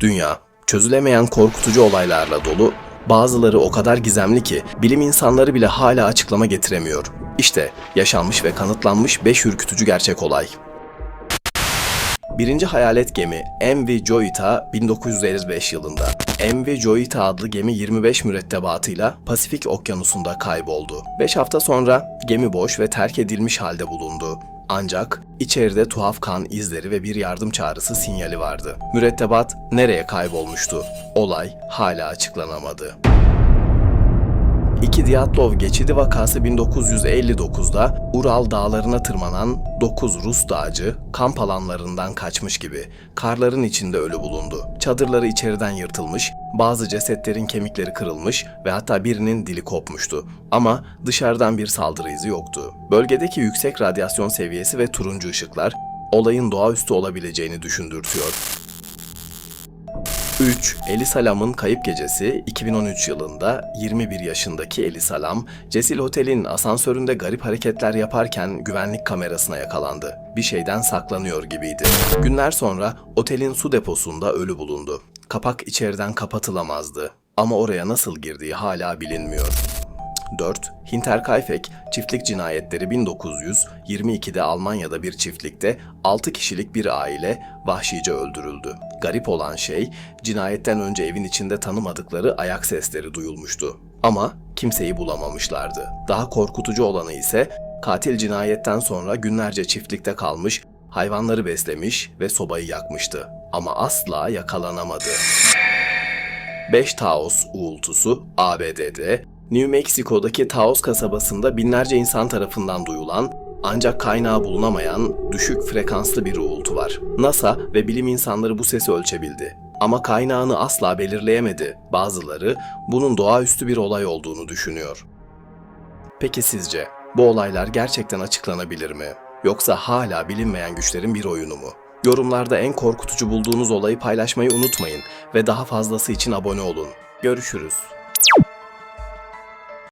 Dünya, çözülemeyen korkutucu olaylarla dolu, bazıları o kadar gizemli ki bilim insanları bile hala açıklama getiremiyor. İşte yaşanmış ve kanıtlanmış 5 ürkütücü gerçek olay. Birinci hayalet gemi MV Joyita 1955 yılında. MV Joyita adlı gemi 25 mürettebatıyla Pasifik Okyanusu'nda kayboldu. 5 hafta sonra gemi boş ve terk edilmiş halde bulundu. Ancak içeride tuhaf kan izleri ve bir yardım çağrısı sinyali vardı. Mürettebat nereye kaybolmuştu? Olay hala açıklanamadı. İki Diatlov geçidi vakası 1959'da Ural dağlarına tırmanan 9 Rus dağcı kamp alanlarından kaçmış gibi karların içinde ölü bulundu. Çadırları içeriden yırtılmış, bazı cesetlerin kemikleri kırılmış ve hatta birinin dili kopmuştu. Ama dışarıdan bir saldırı izi yoktu. Bölgedeki yüksek radyasyon seviyesi ve turuncu ışıklar olayın doğaüstü olabileceğini düşündürtüyor. 3. Elisalam'ın kayıp gecesi 2013 yılında 21 yaşındaki Elisalam, Cecil Otel'in asansöründe garip hareketler yaparken güvenlik kamerasına yakalandı. Bir şeyden saklanıyor gibiydi. Günler sonra otelin su deposunda ölü bulundu. Kapak içeriden kapatılamazdı ama oraya nasıl girdiği hala bilinmiyor. 4. Hinterkaifeck çiftlik cinayetleri 1922'de Almanya'da bir çiftlikte 6 kişilik bir aile vahşice öldürüldü. Garip olan şey cinayetten önce evin içinde tanımadıkları ayak sesleri duyulmuştu. Ama kimseyi bulamamışlardı. Daha korkutucu olanı ise katil cinayetten sonra günlerce çiftlikte kalmış, hayvanları beslemiş ve sobayı yakmıştı. Ama asla yakalanamadı. 5 Taos uğultusu ABD'de, New Mexico'daki Taos kasabasında binlerce insan tarafından duyulan ancak kaynağı bulunamayan düşük frekanslı bir uğultu var. NASA ve bilim insanları bu sesi ölçebildi. Ama kaynağını asla belirleyemedi. Bazıları bunun doğaüstü bir olay olduğunu düşünüyor. Peki sizce bu olaylar gerçekten açıklanabilir mi? Yoksa hala bilinmeyen güçlerin bir oyunu mu? Yorumlarda en korkutucu bulduğunuz olayı paylaşmayı unutmayın ve daha fazlası için abone olun. Görüşürüz.